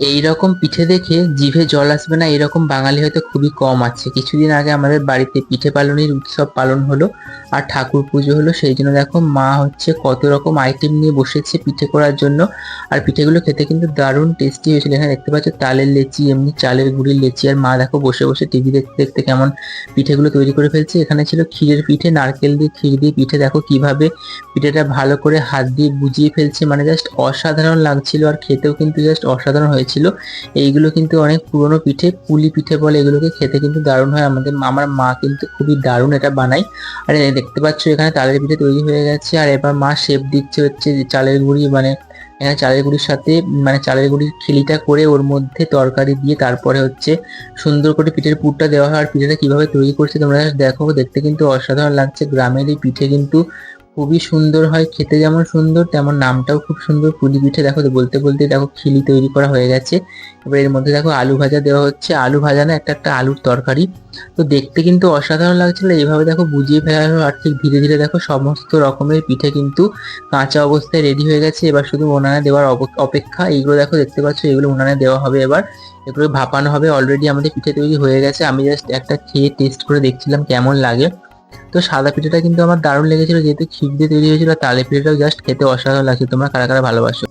এই রকম পিঠে দেখে জিভে জল আসবে না এরকম বাঙালি হয়তো খুবই কম আছে। কিছুদিন আগে আমাদের বাড়িতে পিঠে পালনের উৎসব পালন হলো। আর ঠাকুর পুজো হলো সেই জন্য দেখো মা হচ্ছে কত রকম আইটেম নিয়ে বসেছে পিঠে করার জন্য। আর পিঠেগুলো খেতে কিন্তু দারুণ টেস্টি হয়েছিল। এখানে দেখতে পাচ্ছ তালের লেচি, এমনি চালের গুঁড়ির লেচি। আর মা দেখো বসে বসে টিভি দেখতে দেখতে কেমন পিঠেগুলো তৈরি করে ফেলছে। এখানে ছিল ক্ষীরের পিঠে, নারকেল দিয়ে ক্ষীর দিয়ে পিঠে। দেখো কীভাবে পিঠেটা ভালো করে হাত দিয়ে বুঝিয়ে ফেলছে। মানে জাস্ট অসাধারণ লাগছিল আর খেতেও কিন্তু জাস্ট অসাধারণ হয়েছিল। এইগুলো কিন্তু অনেক পুরনো পিঠে, পুলি পিঠে বলে এগুলোকে। খেতে কিন্তু দারুণ হয়। আমাদের, আমার মা কিন্তু খুবই দারুণ এটা বানায়। আর দেখতে পাচ্ছ এখানে তালের পিঠে তৈরি হয়ে গেছে, আর এবার মা শেপ দিচ্ছে হচ্ছে চালের গুঁড়ি মানে এখানে চালের গুঁড়ির সাথে মানে চালের গুঁড়ির খিলিটা করে ওর মধ্যে তরকারি দিয়ে তারপরে হচ্ছে সুন্দর করে পিঠের পুরটা দেওয়া হয়, আর পিঠেটা কীভাবে তৈরি করছে তোমরা দেখো, দেখতে কিন্তু অসাধারণ লাগছে, গ্রামের এই পিঠে কিন্তু খুবই সুন্দর হয়, খেতে যেমন সুন্দর, তেমন নামটাও খুব সুন্দর। পুলি পিঠে দেখো বলতে বলতে দেখো, খিলি তৈরি করা হয়ে গেছে। এবার এর মধ্যে দেখো, আলু ভাজা দেওয়া হচ্ছে। আলু ভাজা না, একটা একটা আলুর তরকারি। তো দেখতে কিন্তু অসাধারণ লাগছিল। এইভাবে দেখো, বুঝিয়ে ফেলা হলো আর ঠিক ধীরে ধীরে দেখো, সমস্ত রকমের পিঠে কিন্তু কাঁচা অবস্থায় রেডি হয়ে গেছে। এবার শুধু উনানে দেওয়ার অপেক্ষা। এইগুলো দেখো, দেখতে পাচ্ছ, এগুলো উনানে দেওয়া হবে এবার। এগুলো ভাপানো হবে অলরেডি আমাদের পিঠে তৈরি হয়ে গেছে। আমি জাস্ট একটা খেয়ে টেস্ট করে দেখছিলাম কেমন লাগে। তো সাদা পিঠাটা কিন্তু আমার দারুণ লেগেছিল, যেহেতু ক্ষীর দিয়ে তৈরি হয়েছিল তালে পিঠেটাও জাস্ট খেতে অসাধারণ লাগছে। তোমরা কারা কারা ভালোবাসো?